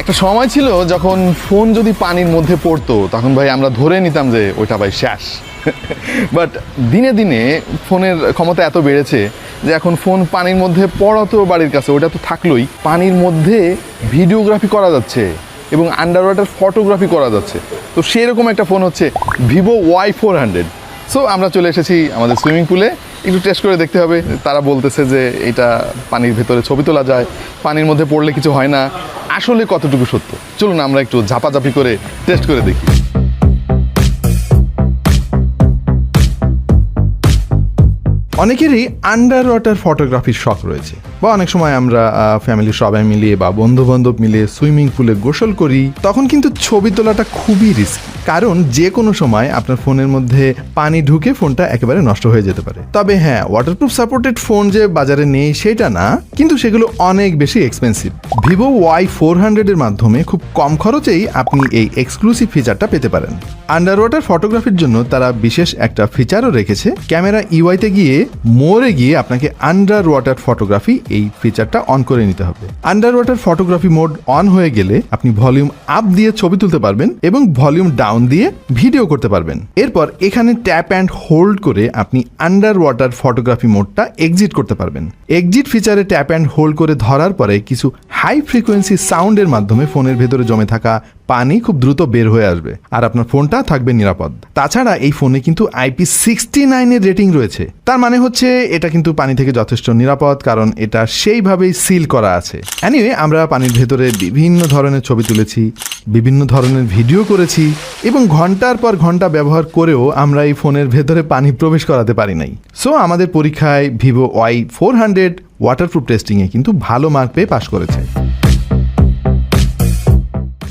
একটা সময় ছিল যখন ফোন যদি পানির মধ্যে পড়তো, তখন ভাই আমরা ধরে নিতাম যে ওইটা ভাই শেষ বাট দিনে দিনে ফোনের ক্ষমতা এত বেড়েছে যে এখন ফোন পানির মধ্যে পড়া তো বাড়ির কাছে ওটা তো থাকলোই। পানির মধ্যে ভিডিওগ্রাফি করা যাচ্ছে এবং আন্ডার ওয়াটার ফটোগ্রাফি করা যাচ্ছে। তো সেরকম একটা ফোন হচ্ছে Vivo Y four hundred. So আমরা চলে এসেছি আমাদের সুইমিং পুলে। একটু টেস্ট করে দেখতে হবে। তারা বলতেছে যে এটা পানির ভেতরে ছবি তোলা যায়, পানির মধ্যে পড়লে কিছু হয় না। আসলে কতটুকু সত্য? চলুন আমরা একটু ঝাপাঝাপি করে টেস্ট করে দেখি। অনেকেরই আন্ডার ওয়াটার ফটোগ্রাফির শখ রয়েছে। বা অনেক সময় আমরা ফ্যামিলির সবাই মিলিয়ে বা বন্ধু বান্ধব মিলিয়ে সুইমিং পুলে গোসল করি, তখন কিন্তু ছবি তোলাটা খুবই রিস্কি কারণ যে কোনো সময় আপনার ফোনের মধ্যে পানি ঢুকে ফোনটা একেবারে নষ্ট হয়ে যেতে পারে। তবে হ্যাঁ ওয়াটারপ্রুফ সাপোর্টেড ফোন যে বাজারে নেই সেটা না, কিন্তু সেগুলো অনেক বেশি এক্সপেন্সিভ ভিভো ওয়াই ফোর হান্ড্রেডের মাধ্যমে খুব কম খরচেই আপনি এই এক্সক্লুসিভ ফিচারটা পেতে পারেন। আন্ডার ওয়াটার ফটোগ্রাফির জন্য তারা বিশেষ একটা ফিচারও রেখেছে। ক্যামেরা ইউআইতে গিয়ে মোড়ে গিয়ে আপনাকে আন্ডার ওয়াটার ফটোগ্রাফি এই ফিচারটা অন করে নিতে হবে। Under water photography mode on হয়ে গেলে আপনি ভলিউম আপ দিয়ে ছবি তুলতে পারবেন এবং ভলিউম ডাউন দিয়ে ভিডিও করতে পারবেন। এরপর এখানে ট্যাপ অ্যান্ড হোল্ড করে আপনি আন্ডার ওয়াটার ফটোগ্রাফি মোডটা এক্সিট করতে পারবেন। এক্সিট ফিচারে ট্যাপ অ্যান্ড হোল্ড করে ধরার পরে কিছু হাই ফ্রিকোয়েন্সি সাউন্ডের মাধ্যমে ফোনের ভেতরে জমে থাকা পানি খুব দ্রুত বের হয়ে আসবে আর আপনার ফোনটা থাকবে নিরাপদ। তাছাড়া এই ফোনে কিন্তু আইপি সিক্সটি নাইনের রেটিং রয়েছে। তার মানে হচ্ছে এটা কিন্তু পানি থেকে যথেষ্ট নিরাপদ কারণ এটা সেইভাবেই সিল করা আছে। অ্যানিওয়ে আমরা পানির ভেতরে বিভিন্ন ধরনের ছবি তুলেছি, বিভিন্ন ধরনের ভিডিও করেছি এবং ঘণ্টার পর ঘণ্টা ব্যবহার করেও আমরা এই ফোনের ভেতরে পানি প্রবেশ করাতে পারি নাই। সো আমাদের পরীক্ষায় Vivo Y four hundred waterproof টেস্টিংয়ে কিন্তু ভালো মার্ক পেয়ে পাশ করেছে।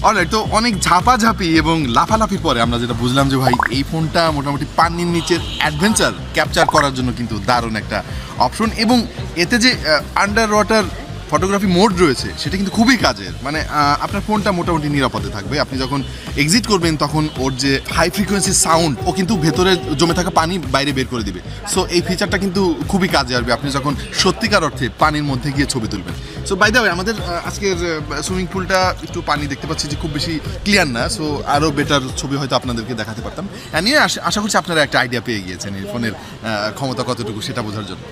অলরাইট তো অনেক ঝাপাঝাপি এবং লাফালাফি পরে আমরা যেটা বুঝলাম যে ভাই, এই ফোনটা মোটামুটি পানির নিচের অ্যাডভেঞ্চার ক্যাপচার করার জন্য কিন্তু দারুণ একটা অপশন এবং এতে যে আন্ডার ওয়াটার ফটোগ্রাফি মোড রয়েছে, সেটা কিন্তু খুবই কাজের। মানে আপনার ফোনটা মোটামুটি নিরাপদে থাকবে। আপনি যখন এক্সিট করবেন, তখন ওর যে হাই ফ্রিকোয়েন্সি সাউন্ড ও কিন্তু ভেতরে জমে থাকা পানি বাইরে বের করে দিবে। সো এই ফিচারটা কিন্তু খুবই কাজে আসবে। আপনি যখন সত্যিকার অর্থে পানির মধ্যে গিয়ে ছবি তুলবেন। সো বাই দ্য আমাদের আজকের সুইমিং পুলটা একটু পানি দেখতে পাচ্ছি যে খুব বেশি ক্লিয়ার না। সো আরও বেটার ছবি হয়তো আপনাদেরকে দেখাতে পারতাম। নিয়ে আশা করছি আপনারা একটা আইডিয়া পেয়ে গিয়েছেন এই ফোনের ক্ষমতা কতটুকু সেটা বোঝার জন্য।